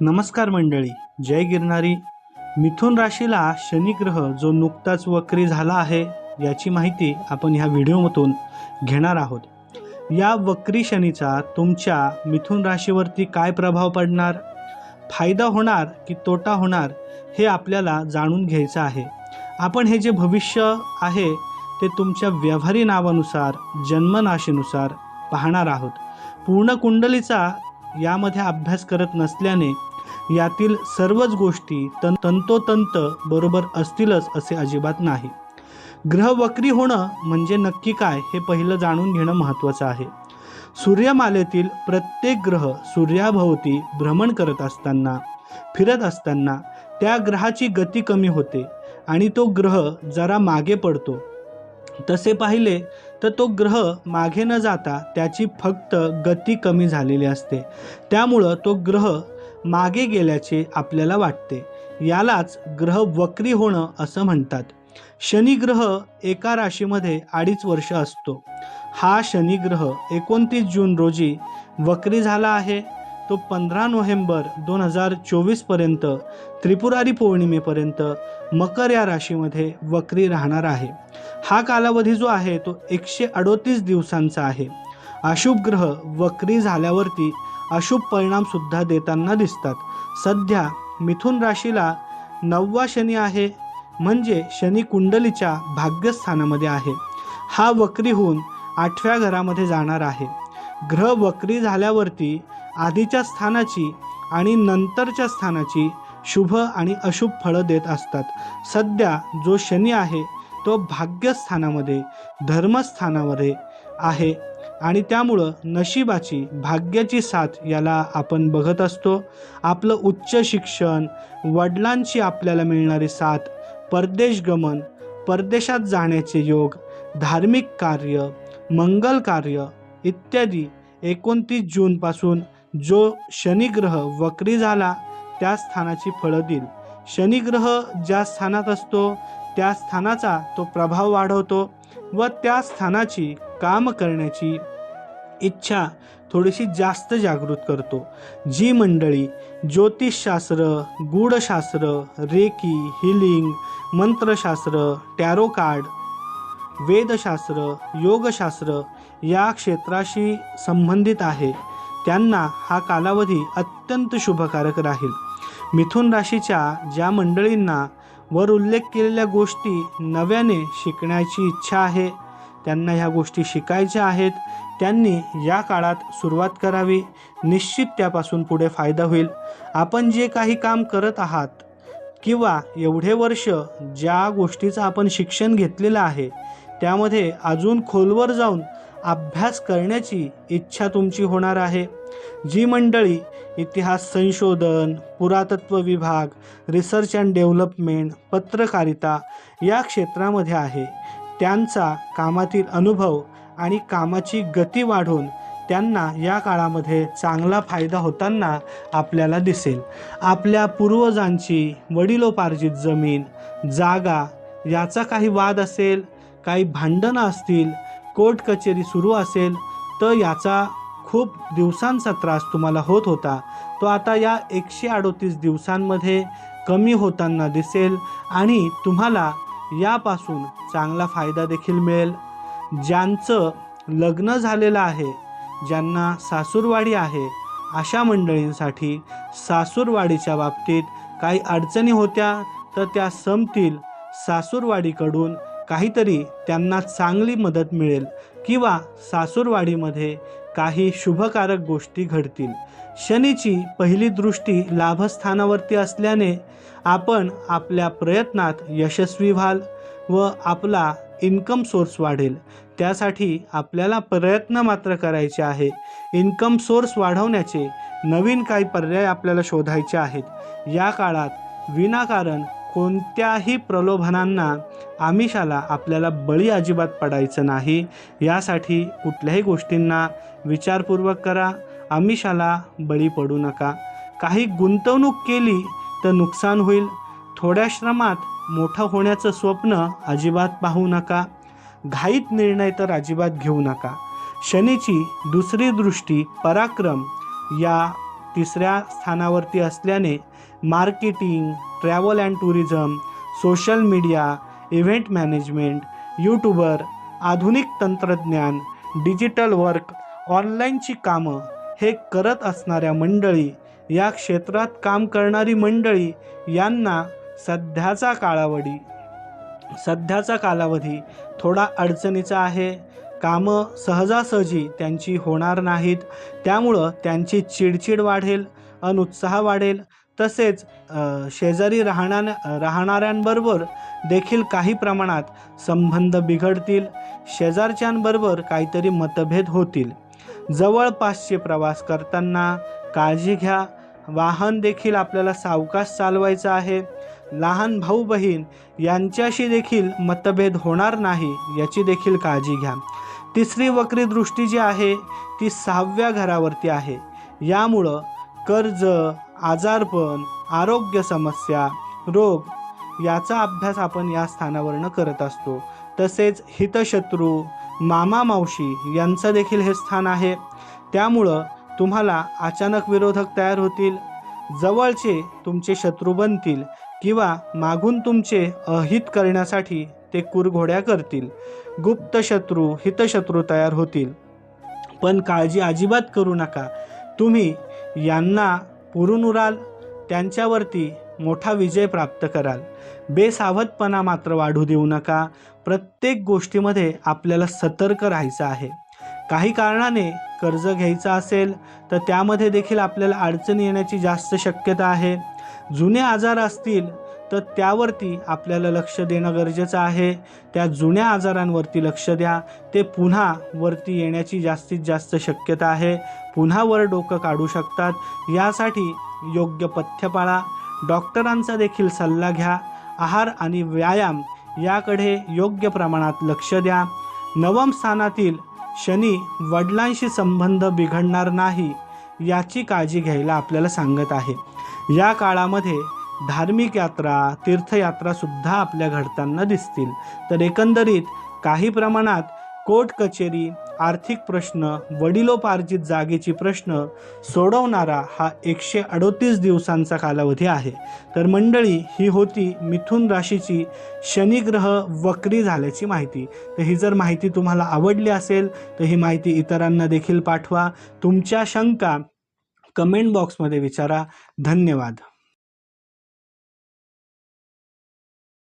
नमस्कार मंडळी जय गिरणारी मिथुन राशीला शनिग्रह जो नुकताच वक्री झाला आहे याची माहिती आपण ह्या व्हिडिओमधून घेणार आहोत. या वक्री शनीचा तुमच्या मिथुन राशीवरती काय प्रभाव पडणार? फायदा होणार की तोटा होणार हे आपल्याला जाणून घ्यायचं आहे. आपण हे जे भविष्य आहे ते तुमच्या व्यवहारी नावानुसार जन्मनाशीनुसार पाहणार आहोत. पूर्ण कुंडलीचा यामध्ये अभ्यास करत नसल्याने यातील सर्वच गोष्टी तन तंतोतंत बरोबर असतीलच असे अजिबात नाही. ग्रह वक्री होणं म्हणजे नक्की काय हे पहिलं जाणून घेणं महत्त्वाचं आहे. सूर्यमालेतील प्रत्येक ग्रह सूर्याभोवती भ्रमण करत असताना फिरत असताना त्या ग्रहाची गती कमी होते आणि तो ग्रह जरा मागे पडतो. तसे पाहिले तर तो ग्रह मागे न जाता त्याची फक्त गती कमी झालेली असते. त्यामुळं तो ग्रह मागे गेल्याचे आपल्याला वाटते. यालाच ग्रह वक्री होणं असं म्हणतात. शनिग्रह एका राशीमध्ये अडीच वर्ष असतो. हा शनिग्रह एकोणतीस जून रोजी वक्री झाला आहे. तो पंधरा नोव्हेंबर दोन हजार चोवीसपर्यंत त्रिपुरारी पौर्णिमेपर्यंत मकर या राशीमध्ये वक्री राहणार आहे. हा कालावधी जो आहे तो एकशे अडोतीस दिवसांचा आहे. अशुभ ग्रह वक्री झाल्यावरती अशुभ परिणामसुद्धा देताना दिसतात. सध्या मिथुन राशीला नववा शनी आहे म्हणजे शनी कुंडलीच्या भाग्यस्थानामध्ये आहे. हा वक्री होऊन आठव्या घरामध्ये जाणार आहे. ग्रह वक्री झाल्यावरती आधीच्या स्थानाची आणि नंतरच्या स्थानाची शुभ आणि अशुभ फळं देत असतात. सध्या जो शनी आहे तो भाग्यस्थानामध्ये धर्मस्थानामध्ये आहे आणि त्यामुळं नशिबाची भाग्याची साथ याला आपण बघत असतो. आपलं उच्च शिक्षण वडिलांची आपल्याला मिळणारी साथ परदेश गमन परदेशात जाण्याचे योग धार्मिक कार्य मंगल कार्य इत्यादी एकोणतीस जूनपासून जो शनिग्रह वक्री झाला त्या स्थानाची फळं देईल. शनिग्रह ज्या स्थानात असतो त्या स्थानाचा तो प्रभाव वाढवतो व त्या स्थानाची काम करण्याची इच्छा थोडीशी जास्त जागृत करतो. जी मंडळी ज्योतिषशास्त्र गूढशास्त्र रेकी हिलिंग मंत्रशास्त्र टॅरो कार्ड वेदशास्त्र योगशास्त्र या क्षेत्राशी संबंधित आहे त्यांना हा कालावधी अत्यंत शुभकारक राहील. मिथुन राशीच्या ज्या मंडळींना वर उल्लेख केलेल्या गोष्टी नव्याने शिकण्याची इच्छा आहे. त्यांना ह्या गोष्टी शिकायच्या आहेत. त्यांनी या काळात सुरुवात करावी. निश्चित त्यापासून पुढे फायदा होईल. आपण जे काही काम करत आहात किंवा एवढे वर्ष ज्या गोष्टीचं आपण शिक्षण घेतलेलं आहे त्यामध्ये अजून खोलवर जाऊन अभ्यास करण्याची इच्छा तुमची होणार आहे. जी मंडळी इतिहास संशोधन पुरातत्व विभाग रिसर्च अँड डेव्हलपमेंट पत्रकारिता या क्षेत्रामध्ये आहे. त्यांचा कामातील अनुभव आणि कामाची गती वाढून त्यांना या काळामध्ये चांगला फायदा होताना आपल्याला दिसेल. आपल्या पूर्वजांची वडिलोपार्जित जमीन जागा याचा काही वाद असेल काही भांडणं असतील कोर्ट कचेरी सुरू असेल तर याचा खूप दिवसांचा त्रास तुम्हाला होत होता. तो आता या एकशे अडोतीस दिवसांमध्ये कमी होताना दिसेल आणि तुम्हाला यापासून चांगला फायदा देखील मिळेल. ज्यांचं लग्न झालेलं आहे ज्यांना सासूरवाडी आहे अशा मंडळींसाठी सासूरवाडीच्या बाबतीत काही अडचणी होत्या तर त्या संपतील सासूरवाडीकडून काहीतरी त्यांना चांगली मदत मिळेल किंवा सासूरवाडीमध्ये काही शुभकारक गोष्टी घडतील. शनीची पहिली दृष्टी लाभस्थानावरती असल्याने आपण आपल्या प्रयत्नात यशस्वी व्हाल व आपला इन्कम सोर्स वाढेल. त्यासाठी आपल्याला प्रयत्न मात्र करायचे आहे. इन्कम सोर्स वाढवण्याचे नवीन काही पर्याय आपल्याला शोधायचे आहेत. या काळात विनाकारण कोणत्याही प्रलोभनांना आमिषाला आपल्याला बळी अजिबात पडायचं नाही. यासाठी कुठल्याही गोष्टींना विचारपूर्वक करा. आमिषाला बळी पडू नका. काही गुंतवणूक केली तर नुकसान होईल. थोड्या श्रमात मोठं होण्याचं स्वप्न अजिबात पाहू नका. घाईत निर्णय तर अजिबात घेऊ नका. शनीची दुसरी दृष्टी पराक्रम या तिसऱ्या स्थानावरती असल्याने marketing travel and tourism social media event management YouTuber आधुनिक तंत्रज्ञान डिजिटल वर्क ऑनलाईनची कामं हे करत असणाऱ्या मंडळी या क्षेत्रात काम करणारी मंडळी यांना सध्याचा कालावधी सध्याचा कालावधी थोडा अडचणीचा आहे. कामं सहजासहजी त्यांची होणार नाहीत. त्यामुळं त्यांची चिडचिड वाढेल अनुत्साह वाढेल. तसेच शेजारी राहणाऱ्या राहणाऱ्यांबरोबर देखील काही प्रमाणात संबंध बिघडतील. शेजारच्यांबरोबर काहीतरी मतभेद होतील. जवळपासचे प्रवास करताना काळजी घ्या. वाहन देखील आपल्याला सावकाश चालवायचं आहे. लहान भाऊ बहीण यांच्याशी देखील मतभेद होणार नाही याची देखील काळजी घ्या. तिसरी वक्री दृष्टी जी आहे ती सहाव्या घरावरती आहे. यामुळं कर्ज आजारपण आरोग्य समस्या रोग याचा अभ्यास आपण या स्थानावरनं करत असतो. तसेच हितशत्रू मामा मावशी यांचं देखील हे स्थान आहे. त्यामुळं तुम्हाला अचानक विरोधक तयार होतील जवळचे तुमचे शत्रू बनतील किंवा मागून तुमचे अहित करण्यासाठी ते कुरघोड्या करतील. गुप्त शत्रू हितशत्रू तयार होतील. पण काळजी अजिबात करू नका. तुम्ही यांना पुरून उराल त्यांच्यावरती मोठा विजय प्राप्त कराल. बेसावधपणा मात्र वाढू देऊ नका. प्रत्येक गोष्टीमध्ये आपल्याला सतर्क राहायचं आहे. काही कारणाने कर्ज घ्यायचं असेल तर त्यामध्ये देखील आपल्याला अडचणी येण्याची जास्त शक्यता आहे. जुने आजार असतील तर त्यावरती आपल्याला लक्ष देणं गरजेचं आहे. त्या जुन्या आजारांवरती लक्ष द्या. ते पुन्हा वरती येण्याची जास्तीत जास्त शक्यता आहे. पुन्हा वर डोकं काढू शकतात. यासाठी योग्य पथ्य पाळा. डॉक्टरांचा देखील सल्ला घ्या. आहार आणि व्यायाम याकडे योग्य प्रमाणात लक्ष द्या. नवम स्थानातील शनी वडिलांशी संबंध बिघडणार नाही याची काळजी घ्यायला आपल्याला सांगत आहे. या काळामध्ये धार्मिक यात्रा तीर्थयात्रासुद्धा आपल्या घडताना दिसतील. तर एकंदरीत काही प्रमाणात कोर्ट कचेरी आर्थिक प्रश्न वडिलोपार्जित जागेची प्रश्न सोडवणारा हा एकशे अडोतीस दिवसांचा कालावधी आहे. तर मंडळी ही होती मिथुन राशीची शनिग्रह वक्री झाल्याची माहिती. तर ही जर माहिती तुम्हाला आवडली असेल तर ही माहिती इतरांना देखील पाठवा. तुमच्या शंका कमेंट बॉक्समध्ये विचारा. धन्यवाद.